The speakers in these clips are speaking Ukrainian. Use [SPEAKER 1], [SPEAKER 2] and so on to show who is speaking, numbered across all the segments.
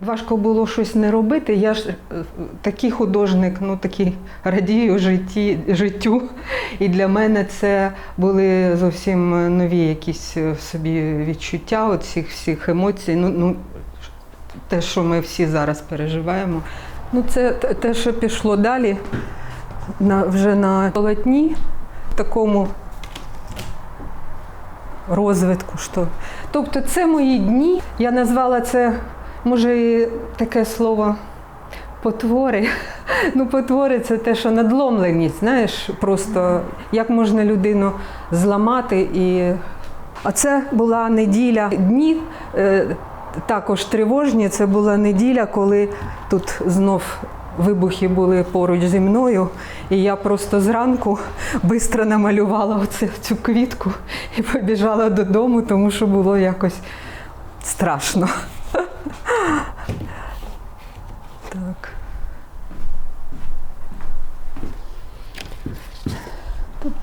[SPEAKER 1] Важко було щось не робити. Я ж е, такий художник, ну такий радію житті, життю. І для мене це були зовсім нові якісь е, в собі відчуття, от всіх всіх емоцій. Ну, ну, те, що ми всі зараз переживаємо. Ну, це те, що пішло далі, на, вже на полотні, в такому розвитку. Що. Тобто це мої дні. Я назвала це, може, і таке слово потвори. Ну, потвори це те, що надломленість, знаєш, просто як можна людину зламати. І... А це була неділя дні. е, Також тривожні. Це була неділя, коли тут знов вибухи були поруч зі мною. І я просто зранку швидко намалювала оце, цю квітку і побіжала додому, тому що було якось страшно. Так.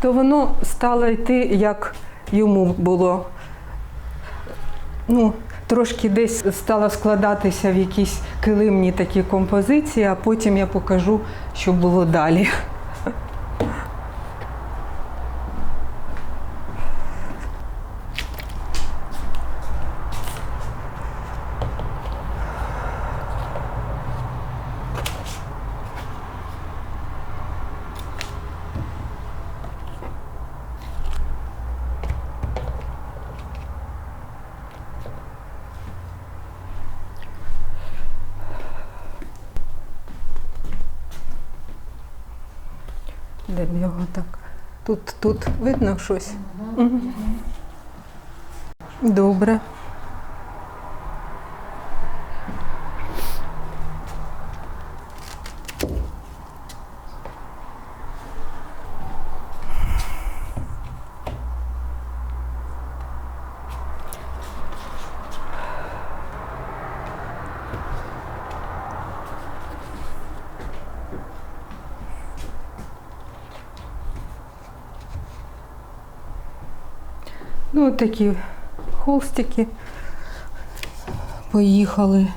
[SPEAKER 1] Тобто воно стало йти, як йому було. Ну, трошки десь стало складатися в якісь килимні такі композиції, а потім я покажу, що було далі. Де б його так? Тут, тут видно щось? Добре. Ну, такі холстики. Поїхали.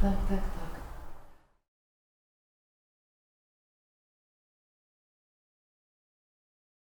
[SPEAKER 2] Так, так, так.